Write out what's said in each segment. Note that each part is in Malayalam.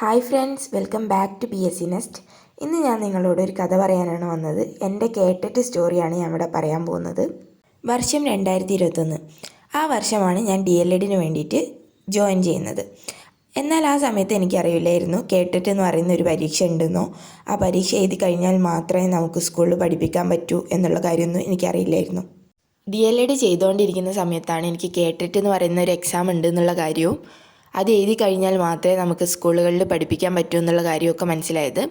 Hi friends welcome back to P S C nest ഇന്ന് ഞാൻ നിങ്ങളോട് ഒരു കഥ പറയാനാണ് വന്നത്. എന്റെ കേട്ടിട്ട് സ്റ്റോറിയാണ് ഞാൻ ഇവിടെ പറയാൻ പോകുന്നത്. വർഷം രണ്ടായിരത്തി ഇരുപത്തൊന്ന് ആ വർഷമാണ് ഞാൻ ഡി എൽ എഡിന് വേണ്ടിയിട്ട് ജോയിൻ ചെയ്യുന്നത്. എന്നാൽ ആ സമയത്ത് എനിക്കറിയില്ലായിരുന്നു കേട്ടിട്ട് എന്ന് പറയുന്ന ഒരു പരീക്ഷ ഉണ്ടെന്നോ? ആ പരീക്ഷ എഴുതി കഴിഞ്ഞാൽ മാത്രമേ നമുക്ക് സ്കൂളിൽ പഠിപ്പിക്കാൻ പറ്റൂ എന്നുള്ള കാര്യമൊന്നും എനിക്കറിയില്ലായിരുന്നു. ഡി എൽ എഡ് ചെയ്തുകൊണ്ടിരിക്കുന്ന സമയത്താണ് എനിക്ക് കേട്ടിട്ട് എന്ന് പറയുന്ന ഒരു എക്സാം ഉണ്ട് എന്നുള്ള കാര്യവും അത് എഴുതി കഴിഞ്ഞാൽ മാത്രമേ നമുക്ക് സ്കൂളുകളിൽ പഠിപ്പിക്കാൻ പറ്റൂ എന്നുള്ള കാര്യമൊക്കെ മനസ്സിലായത്.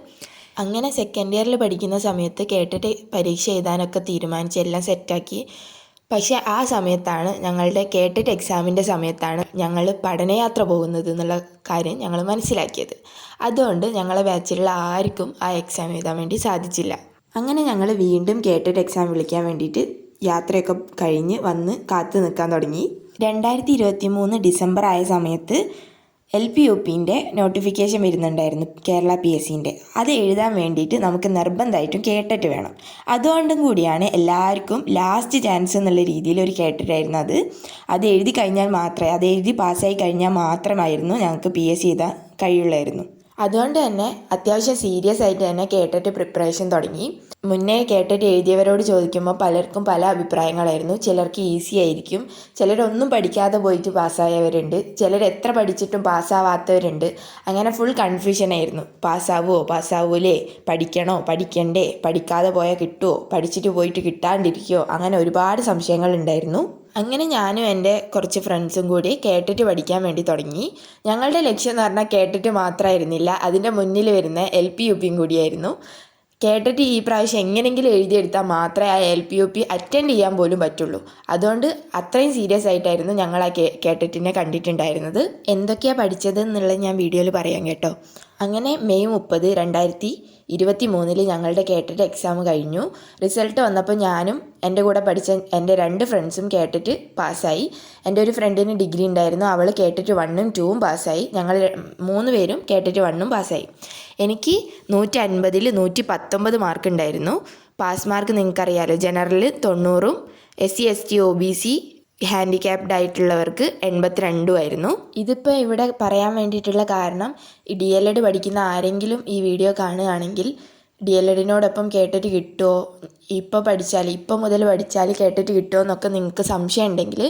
അങ്ങനെ സെക്കൻഡ് ഇയറിൽ പഠിക്കുന്ന സമയത്ത് കേട്ടിട്ട് പരീക്ഷ എഴുതാനൊക്കെ തീരുമാനിച്ച് എല്ലാം സെറ്റാക്കി. പക്ഷെ ആ സമയത്താണ് ഞങ്ങളുടെ കേട്ടിട്ട് എക്സാമിന്റെ സമയത്താണ് ഞങ്ങൾ പഠനയാത്ര പോകുന്നത് എന്നുള്ള കാര്യം ഞങ്ങൾ മനസ്സിലാക്കിയത്. അതുകൊണ്ട് ഞങ്ങളെ ബാച്ചിലുള്ള ആർക്കും ആ എക്സാം എഴുതാൻ വേണ്ടി സാധിച്ചില്ല. അങ്ങനെ ഞങ്ങൾ വീണ്ടും കേട്ടിട്ട് എക്സാം വിളിക്കാൻ വേണ്ടിയിട്ട് യാത്രയൊക്കെ കഴിഞ്ഞ് വന്ന് കാത്തു നിൽക്കാൻ തുടങ്ങി. രണ്ടായിരത്തി ഇരുപത്തി മൂന്ന് ഡിസംബർ ആയ സമയത്ത് എൽ പി യു പിന്റെ നോട്ടിഫിക്കേഷൻ വരുന്നുണ്ടായിരുന്നു കേരള പി എസ് സിന്റെ. അത് എഴുതാൻ വേണ്ടിയിട്ട് നമുക്ക് നിർബന്ധമായിട്ടും കേട്ടിട്ട് വേണം. അതുകൊണ്ടും കൂടിയാണ് എല്ലാവർക്കും ലാസ്റ്റ് ചാൻസ് എന്നുള്ള രീതിയിൽ ഒരു കേട്ടിട്ടായിരുന്നു അത്. അത് എഴുതി കഴിഞ്ഞാൽ മാത്രമേ അത് എഴുതി പാസ്സായി കഴിഞ്ഞാൽ മാത്രമായിരുന്നു ഞങ്ങൾക്ക് പി എസ് സി എഴുതാൻ കഴിയുള്ളായിരുന്നു. അതുകൊണ്ട് തന്നെ അത്യാവശ്യം സീരിയസ് ആയിട്ട് തന്നെ കേട്ടിട്ട് പ്രിപ്പറേഷൻ തുടങ്ങി. മുന്നേ കേട്ടിട്ട് എഴുതിയവരോട് ചോദിക്കുമ്പോൾ പലർക്കും പല അഭിപ്രായങ്ങളായിരുന്നു. ചിലർക്ക് ഈസി ആയിരിക്കും. ചിലരൊന്നും പഠിക്കാതെ പോയിട്ട് പാസ്സായവരുണ്ട് ചിലർ എത്ര പഠിച്ചിട്ടും പാസ്സാവാത്തവരുണ്ട് അങ്ങനെ ഫുൾ കൺഫ്യൂഷൻ ആയിരുന്നു. പാസ്സാവുമോ പാസ്സാവൂലേ പഠിക്കണോ? പഠിക്കണ്ടേ? പഠിക്കാതെ പോയാൽ കിട്ടുമോ പഠിച്ചിട്ട് പോയിട്ട് കിട്ടാണ്ടിരിക്കുമോ അങ്ങനെ ഒരുപാട് സംശയങ്ങളുണ്ടായിരുന്നു അങ്ങനെ ഞാനും എന്റെ കുറച്ച് ഫ്രണ്ട്സും കൂടി കേട്ടിട്ട് പഠിക്കാൻ വേണ്ടി തുടങ്ങി. ഞങ്ങളുടെ ലക്ഷ്യം എന്ന് പറഞ്ഞാൽ കേട്ടിട്ട് മാത്രമായിരുന്നില്ല. അതിന്റെ മുന്നിൽ വരുന്ന എൽ പി യു പിയും കൂടിയായിരുന്നു. കേട്ടിട്ട് ഈ പ്രാവശ്യം എങ്ങനെയെങ്കിലും എഴുതിയെടുത്താൽ മാത്രമേ ആ L P U P attend ചെയ്യാൻ പോലും പറ്റുള്ളൂ. അതുകൊണ്ട് അത്രയും സീരിയസ് ആയിട്ടായിരുന്നു ഞങ്ങൾ ആ കേട്ടിട്ടിനെ കണ്ടിട്ടുണ്ടായിരുന്നത്. എന്തൊക്കെയാണ് പഠിച്ചത് എന്നുള്ളത് ഞാൻ വീഡിയോയിൽ പറയാം കേട്ടോ. അങ്ങനെ മെയ് മുപ്പത് രണ്ടായിരത്തി ഇരുപത്തി മൂന്നിൽ ഞങ്ങളുടെ കേട്ടിട്ട് എക്സാം കഴിഞ്ഞു. റിസൾട്ട് വന്നപ്പോൾ ഞാനും എന്റെ കൂടെ പഠിച്ച എന്റെ രണ്ട് ഫ്രണ്ട്സും കേട്ടിട്ട് പാസ്സായി. എന്റെ ഒരു ഫ്രണ്ടിന് ഡിഗ്രി ഉണ്ടായിരുന്നു. അവൾ കേട്ടിട്ട് വണ്ണും ടൂവും പാസ്സായി. ഞങ്ങൾ മൂന്ന് പേരും കേട്ടിട്ട് വണ്ണും പാസ്സായി. എനിക്ക് നൂറ്റി അൻപതിൽ നൂറ്റി പത്തൊമ്പത് മാർക്ക് ഉണ്ടായിരുന്നു. പാസ് മാർക്ക് നിങ്ങൾക്കറിയാലോ. ജനറലിൽ തൊണ്ണൂറും S C S T O B C handicapped ആയിട്ടുള്ളവർക്ക് എൺപത്തിരണ്ടും ആയിരുന്നു. ഇതിപ്പോൾ ഇവിടെ പറയാൻ വേണ്ടിയിട്ടുള്ള കാരണം ഈ ഡി എൽ എഡ് പഠിക്കുന്ന ആരെങ്കിലും ഈ വീഡിയോ കാണുകയാണെങ്കിൽ ഡി എൽ എഡിനോടൊപ്പം കേട്ടിട്ട് കിട്ടുമോ ഇപ്പോൾ പഠിച്ചാൽ ഇപ്പോൾ മുതൽ പഠിച്ചാൽ കേട്ടിട്ട് കിട്ടുമോ എന്നൊക്കെ നിങ്ങൾക്ക് സംശയം ഉണ്ടെങ്കിൽ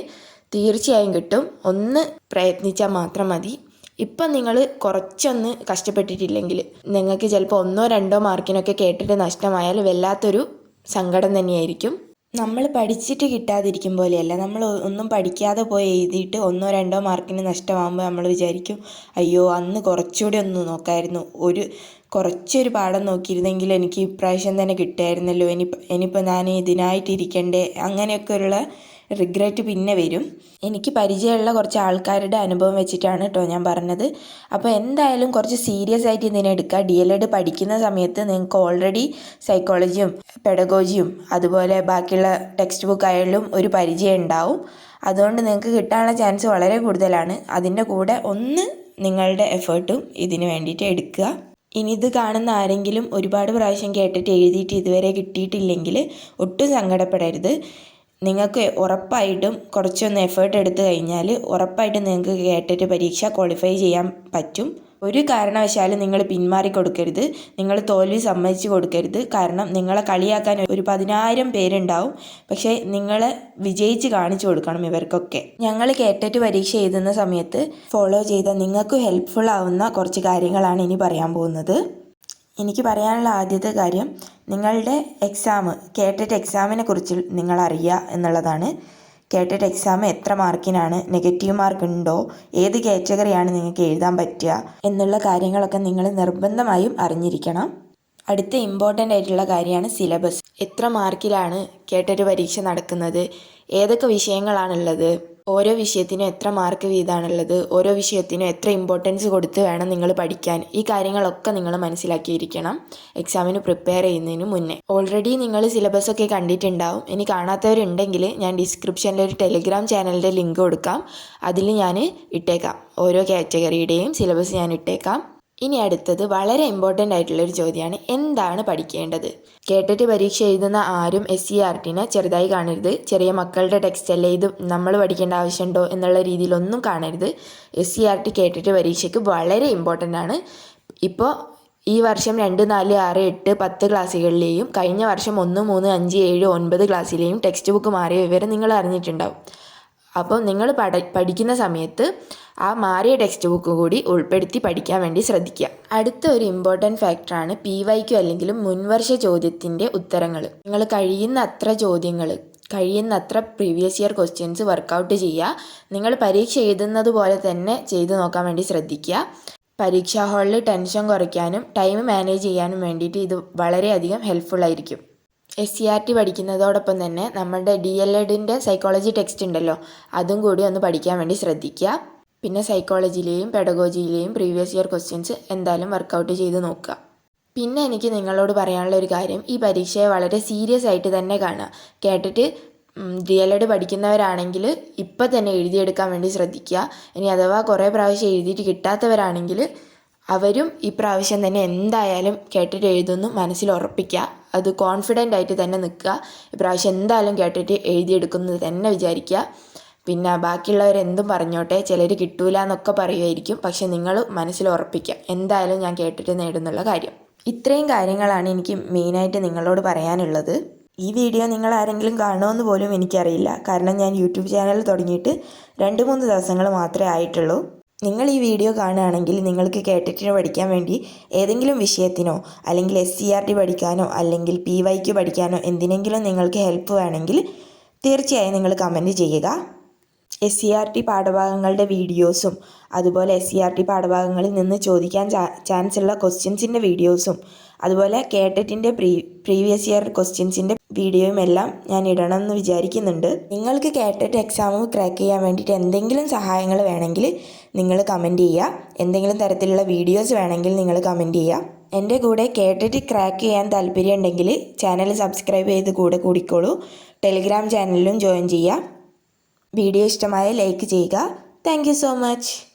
തീർച്ചയായും കിട്ടും. ഒന്ന് പ്രയത്നിച്ചാൽ മാത്രം മതി. ഇപ്പം നിങ്ങൾ കുറച്ചൊന്ന് കഷ്ടപ്പെട്ടിട്ടില്ലെങ്കിൽ നിങ്ങൾക്ക് ചിലപ്പോൾ ഒന്നോ രണ്ടോ മാർക്കിനൊക്കെ കേട്ടിട്ട് നഷ്ടമായാൽ വല്ലാത്തൊരു സങ്കടം തന്നെയായിരിക്കും. നമ്മൾ പഠിച്ചിട്ട് കിട്ടാതിരിക്കും പോലെയല്ല. നമ്മൾ ഒന്നും പഠിക്കാതെ പോയി എഴുതിയിട്ട് ഒന്നോ രണ്ടോ മാർക്കിന് നഷ്ടമാകുമ്പോൾ നമ്മൾ വിചാരിക്കും അയ്യോ അന്ന് കുറച്ചുകൂടി ഒന്ന് നോക്കായിരുന്നു. ഒരു കുറച്ചൊരു പാഠം നോക്കിയിരുന്നെങ്കിൽ എനിക്ക് ഇപ്രാവശ്യം തന്നെ കിട്ടുമായിരുന്നല്ലോ. ഇനി ഇനിയിപ്പോൾ ഞാൻ ഇതിനായിട്ട് ഇരിക്കണ്ടേ? അങ്ങനെയൊക്കെയുള്ള റിഗ്രറ്റ് പിന്നെ വരും. എനിക്ക് പരിചയമുള്ള കുറച്ച് ആൾക്കാരുടെ അനുഭവം വെച്ചിട്ടാണ് കേട്ടോ ഞാൻ പറഞ്ഞത്. അപ്പോൾ എന്തായാലും കുറച്ച് സീരിയസ് ആയിട്ട് ഇതിനെ എടുക്കുക. ഡി എൽ എഡ് പഠിക്കുന്ന സമയത്ത് നിങ്ങൾക്ക് ഓൾറെഡി സൈക്കോളജിയും പെഡഗോജിയും അതുപോലെ ബാക്കിയുള്ള ടെക്സ്റ്റ് ബുക്ക് ആയാലും ഒരു പരിചയം ഉണ്ടാവും. അതുകൊണ്ട് നിങ്ങൾക്ക് കിട്ടാനുള്ള ചാൻസ് വളരെ കൂടുതലാണ്. അതിന്റെ കൂടെ ഒന്ന് നിങ്ങളുടെ എഫേർട്ടും ഇതിന് വേണ്ടിയിട്ട് എടുക്കുക. ഇനി ഇത് കാണുന്ന ആരെങ്കിലും ഒരുപാട് പ്രാവശ്യം കേട്ടിട്ട് എഴുതിയിട്ട് ഇതുവരെ കിട്ടിയിട്ടില്ലെങ്കിൽ ഒട്ടും സങ്കടപ്പെടരുത്. നിങ്ങൾക്ക് ഉറപ്പായിട്ടും കുറച്ചൊന്ന് എഫേർട്ട് എടുത്തു കഴിഞ്ഞാൽ ഉറപ്പായിട്ടും നിങ്ങൾക്ക് കേട്ടിട്ട് പരീക്ഷ ക്വാളിഫൈ ചെയ്യാൻ പറ്റും. ഒരു കാരണവശാലും നിങ്ങൾ പിന്മാറി കൊടുക്കരുത്. നിങ്ങൾ തോൽവി സമ്മതിച്ചു കൊടുക്കരുത്. കാരണം നിങ്ങളെ കളിയാക്കാൻ ഒരു പതിനായിരം പേരുണ്ടാവും. പക്ഷേ നിങ്ങളെ വിജയിച്ച് കാണിച്ചു കൊടുക്കണം ഇവർക്കൊക്കെ. ഞങ്ങൾ കേട്ടിട്ട് പരീക്ഷ എഴുതുന്ന സമയത്ത് ഫോളോ ചെയ്ത നിങ്ങൾക്ക് ഹെൽപ്ഫുൾ ആവുന്ന കുറച്ച് കാര്യങ്ങളാണ് ഇനി പറയാൻ പോകുന്നത്. എനിക്ക് പറയാനുള്ള ആദ്യത്തെ കാര്യം നിങ്ങളുടെ എക്സാം കേട്ടിട്ട് എക്സാമിനെ കുറിച്ച് നിങ്ങൾ അറിയുക എന്നുള്ളതാണ്. കേട്ടിട്ട് എക്സാം എത്ര മാർക്കിനാണ് നെഗറ്റീവ് മാർക്ക് ഉണ്ടോ ഏത് കാറ്റഗറിയാണ് നിങ്ങൾക്ക് എഴുതാൻ പറ്റുക എന്നുള്ള കാര്യങ്ങളൊക്കെ നിങ്ങൾ നിർബന്ധമായും അറിഞ്ഞിരിക്കണം. അടുത്ത ഇമ്പോർട്ടന്റ് ആയിട്ടുള്ള കാര്യമാണ് സിലബസ് എത്ര മാർക്കിലാണ് കേട്ടൊരു പരീക്ഷ നടക്കുന്നത് ഏതൊക്കെ വിഷയങ്ങളാണുള്ളത് ഓരോ വിഷയത്തിനും എത്ര മാർക്ക് വീതമാണുള്ളത് ഓരോ വിഷയത്തിനും എത്ര ഇമ്പോർട്ടൻസ് കൊടുത്ത് വേണം നിങ്ങൾ പഠിക്കാൻ ഈ കാര്യങ്ങളൊക്കെ നിങ്ങൾ മനസ്സിലാക്കിയിരിക്കണം. എക്സാമിന് പ്രിപ്പയർ ചെയ്യുന്നതിന് മുന്നേ. ഓൾറെഡി നിങ്ങൾ സിലബസ് ഒക്കെ കണ്ടിട്ടുണ്ടാവും. ഇനി കാണാത്തവരുണ്ടെങ്കിൽ ഞാൻ ഡിസ്ക്രിപ്ഷനിൽ ഒരു ടെലിഗ്രാം ചാനലിന്റെ ലിങ്ക് കൊടുക്കാം. അതിൽ ഞാൻ ഇട്ടേക്കാം. ഓരോ കാറ്റഗറിയുടെയും സിലബസ് ഞാൻ ഇട്ടേക്കാം. ഇനി അടുത്തത് വളരെ ഇമ്പോർട്ടന്റ് ആയിട്ടുള്ളൊരു ചോദ്യമാണ് എന്താണ് പഠിക്കേണ്ടത്? കേട്ടിട്ട് പരീക്ഷ എഴുതുന്ന ആരും എസ് സി ആർ ടിനെ ചെറുതായി കാണരുത്. ചെറിയ മക്കളുടെ ടെക്സ്റ്റ് അല്ലേ ഇത് നമ്മൾ പഠിക്കേണ്ട ആവശ്യമുണ്ടോ എന്നുള്ള രീതിയിലൊന്നും കാണരുത്. എസ് സി ആർ ടി കേട്ടിട്ട് പരീക്ഷയ്ക്ക് വളരെ ഇമ്പോർട്ടന്റ് ആണ്. ഇപ്പോൾ ഈ വർഷം രണ്ട് നാല് ആറ് എട്ട് പത്ത് ക്ലാസ്സുകളിലെയും കഴിഞ്ഞ വർഷം ഒന്ന് മൂന്ന് അഞ്ച് ഏഴ് ഒൻപത് ക്ലാസ്സിലെയും ടെക്സ്റ്റ് ബുക്ക് മാറിയ വിവരം നിങ്ങൾ അറിഞ്ഞിട്ടുണ്ടാവും. അപ്പോൾ നിങ്ങൾ പഠ പഠിക്കുന്ന സമയത്ത് ആ മാറിയ ടെക്സ്റ്റ് ബുക്ക് കൂടി ഉൾപ്പെടുത്തി പഠിക്കാൻ വേണ്ടി ശ്രദ്ധിക്കുക. അടുത്ത ഒരു ഇമ്പോർട്ടന്റ് ഫാക്ടറാണ് പി വൈക്കു അല്ലെങ്കിൽ മുൻവർഷ ചോദ്യത്തിന്റെ ഉത്തരങ്ങൾ നിങ്ങൾ കഴിയുന്ന അത്ര ചോദ്യങ്ങൾ കഴിയുന്നത്ര പ്രീവിയസ് ഇയർ ക്വസ്റ്റ്യൻസ് വർക്കൗട്ട് ചെയ്യുക. നിങ്ങൾ പരീക്ഷ എഴുതുന്നത് പോലെ തന്നെ ചെയ്തു നോക്കാൻ വേണ്ടി ശ്രദ്ധിക്കുക. പരീക്ഷാ ഹാളിൽ ടെൻഷൻ കുറയ്ക്കാനും ടൈം മാനേജ് ചെയ്യാനും വേണ്ടിയിട്ട് ഇത് വളരെയധികം ഹെൽപ്ഫുൾ ആയിരിക്കും. എസ് സി ആർ ടി പഠിക്കുന്നതോടൊപ്പം തന്നെ നമ്മുടെ ഡി എൽ എഡിന്റെ സൈക്കോളജി ടെക്സ്റ്റ് ഉണ്ടല്ലോ അതും കൂടി ഒന്ന് പഠിക്കാൻ വേണ്ടി ശ്രദ്ധിക്കുക. പിന്നെ സൈക്കോളജിയിലെയും പെഡഗോജിയിലെയും പ്രീവിയസ് ഇയർ ക്വസ്റ്റ്യൻസ് എന്തായാലും വർക്കൗട്ട് ചെയ്ത് നോക്കുക. പിന്നെ എനിക്ക് നിങ്ങളോട് പറയാനുള്ള ഒരു കാര്യം ഈ പരീക്ഷയെ വളരെ സീരിയസ് ആയിട്ട് തന്നെ കാണുക. കേട്ടിട്ട് ഡി എൽ എഡ് പഠിക്കുന്നവരാണെങ്കിൽ ഇപ്പം തന്നെ എഴുതിയെടുക്കാൻ വേണ്ടി ശ്രദ്ധിക്കുക. ഇനി അഥവാ കുറേ പ്രാവശ്യം എഴുതിയിട്ട് കിട്ടാത്തവരാണെങ്കിൽ അവരും ഈ പ്രാവശ്യം തന്നെ എന്തായാലും കേട്ടിട്ട് എഴുതുന്നു മനസ്സിൽ ഉറപ്പിക്കുക. അത് കോൺഫിഡന്റ് ആയിട്ട് തന്നെ നിൽക്കുക. ഇപ്രാവശ്യം എന്തായാലും കേട്ടിട്ട് എഴുതിയെടുക്കുന്നത് തന്നെ വിചാരിക്കുക. പിന്നെ ബാക്കിയുള്ളവർ എന്തും പറഞ്ഞോട്ടെ ചിലർ കിട്ടൂല എന്നൊക്കെ പറയുമായിരിക്കും പക്ഷെ നിങ്ങൾ മനസ്സിൽ ഉറപ്പിക്കുക എന്തായാലും ഞാൻ കേട്ടിട്ട് നേടുന്നുള്ള കാര്യം. ഇത്രയും കാര്യങ്ങളാണ് എനിക്ക് മെയിനായിട്ട് നിങ്ങളോട് പറയാനുള്ളത്. ഈ വീഡിയോ നിങ്ങൾ ആരെങ്കിലും കാണുമെന്ന് പോലും എനിക്കറിയില്ല. കാരണം ഞാൻ യൂട്യൂബ് ചാനൽ തുടങ്ങിയിട്ട് രണ്ട് മൂന്ന് ദിവസങ്ങൾ മാത്രമേ ആയിട്ടുള്ളൂ. നിങ്ങൾ ഈ വീഡിയോ കാണുകയാണെങ്കിൽ നിങ്ങൾക്ക് കേട്ടിട്ട് പഠിക്കാൻ വേണ്ടി ഏതെങ്കിലും വിഷയത്തിനോ അല്ലെങ്കിൽ എസ് സി ആർ ടി പഠിക്കാനോ അല്ലെങ്കിൽ പി വൈക്ക് പഠിക്കാനോ എന്തിനെങ്കിലും നിങ്ങൾക്ക് ഹെൽപ്പ് വേണമെങ്കിൽ തീർച്ചയായും നിങ്ങൾ കമന്റ് ചെയ്യുക. എസ് സി ആർ ടി പാഠഭാഗങ്ങളുടെ വീഡിയോസും അതുപോലെ എസ് സി ആർ ടി പാഠഭാഗങ്ങളിൽ നിന്ന് ചോദിക്കാൻ ചാൻസ് ഉള്ള ക്വസ്റ്റ്യൻസിന്റെ വീഡിയോസും അതുപോലെ കേട്ടറ്റിന്റെ പ്രീ പ്രീവിയസ് ഇയർ ക്വസ്റ്റ്യൻസിന്റെ വീഡിയോയും എല്ലാം ഞാൻ ഇടണം എന്ന് വിചാരിക്കുന്നുണ്ട്. നിങ്ങൾക്ക് കേട്ടറ്റ് എക്സാം ക്രാക്ക് ചെയ്യാൻ വേണ്ടിയിട്ട് എന്തെങ്കിലും സഹായങ്ങൾ വേണമെങ്കിൽ നിങ്ങൾ കമന്റ് ചെയ്യുക. എന്തെങ്കിലും തരത്തിലുള്ള വീഡിയോസ് വേണമെങ്കിൽ നിങ്ങൾ കമന്റ് ചെയ്യുക. എന്റെ കൂടെ കേട്ടിട്ട് ക്രാക്ക് ചെയ്യാൻ താല്പര്യം ഉണ്ടെങ്കിൽ ചാനൽ സബ്സ്ക്രൈബ് ചെയ്ത് കൂടെ കൂടിക്കോളൂ. ടെലിഗ്രാം ചാനലിലും ജോയിൻ ചെയ്യുക. വീഡിയോ ഇഷ്ടമായ ലൈക്ക് ചെയ്യുക. Thank so much